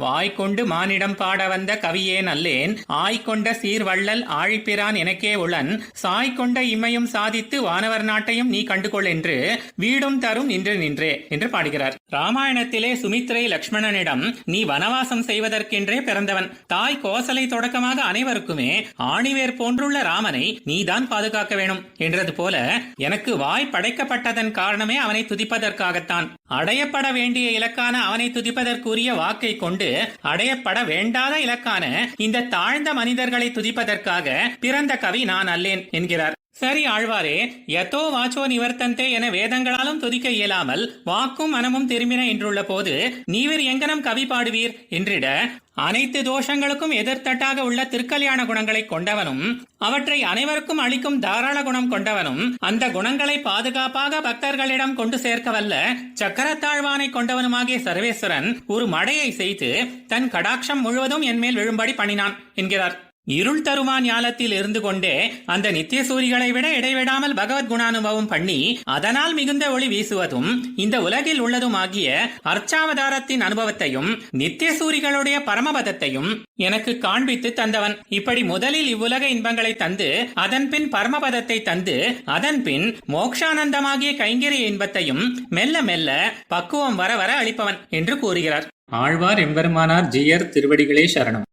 வாய்க்கொண்டு மானிடம் பாட வந்த கவியே நல்லேன். ஆய்கொண்ட சீர்வள்ளல் ஆழிப்பிரான் எனக்கே உளன். சாய்கொண்ட இம்மையும் சாதித்து வானவர் நாட்டையும் நீ கண்டுகொள் என்று வீடும் தரும் நின்று நின்றே என்று பாடுகிறார். ராமாயணத்திலே சுமித்ரை லக்ஷ்மணனிடம் நீ வனவாசம் செய்வதற்கென்றே பிறந்தவன். தாய் கோசலை தொடக்கமாக அனைவருக்குமே ஆணிவேர் போன்றுள்ள ராமனை நீதான் பாதுகாக்க வேணும். என்றது போல எனக்கு வாய் படைக்கப்பட்டதன் காரணமே அவனை துதிப்பதற்காகத்தான். அடையப்பட வேண்டிய இலக்கான அவனை துதிப்பதற்குரிய வாக்கை கொண்டு அடையப்பட வேண்டாத இலக்கான இந்த தாழ்ந்த மனிதர்களை துதிப்பதற்காக பிறந்த கவி நான் அல்லேன் என்கிறார். சரி ஆழ்வாரே எத்தோ வாச்சோ நிவர்த்தந்தே என வேதங்களாலும் துதிக்க இயலாமல் வாக்கும் மனமும் திரும்பின என்றுள்ள போது நீவர் எங்கனம் கவி பாடுவீர்? என்றிட அனைத்து தோஷங்களுக்கும் எதிர்த்தட்டாக உள்ள திருக்கல்யாண குணங்களை கொண்டவனும் அவற்றை அனைவருக்கும் அளிக்கும் தாராள குணம் கொண்டவனும் அந்த குணங்களை பாதுகாப்பாக பக்தர்களிடம் கொண்டு சேர்க்க வல்ல சக்கரத்தாழ்வானை கொண்டவனுமாகிய சர்வேஸ்வரன் ஒரு மடையை செய்து தன் கடாட்சம் முழுவதும் என்மேல் விழும்படி பண்ணினான் என்கிறார். இருள் தருமா ஞாலத்தில் இருந்து கொண்டே அந்த நித்திய சூரிகளை விட இடைவிடாமல் பகவத் குணானுபவம் பண்ணி அதனால் மிகுந்த ஒளி வீசுவதும் இந்த உலகில் உள்ளதுமாகிய அர்ச்சாவதாரத்தின் அனுபவத்தையும் நித்திய சூரிகளுடைய பரமபதத்தையும் எனக்கு காண்பித்து தந்தவன். இப்படி முதலில் இவ்வுலக இன்பங்களை தந்து அதன் பின் பரமபதத்தை தந்து அதன் பின் மோக்ஷானந்தமாகிய கைங்கரிய இன்பத்தையும் மெல்ல மெல்ல பக்குவம் வர வர அளிப்பவன் என்று கூறுகிறார். ஆழ்வார் எம்பெருமானார் ஜியர் திருவடிகளே சரணம்.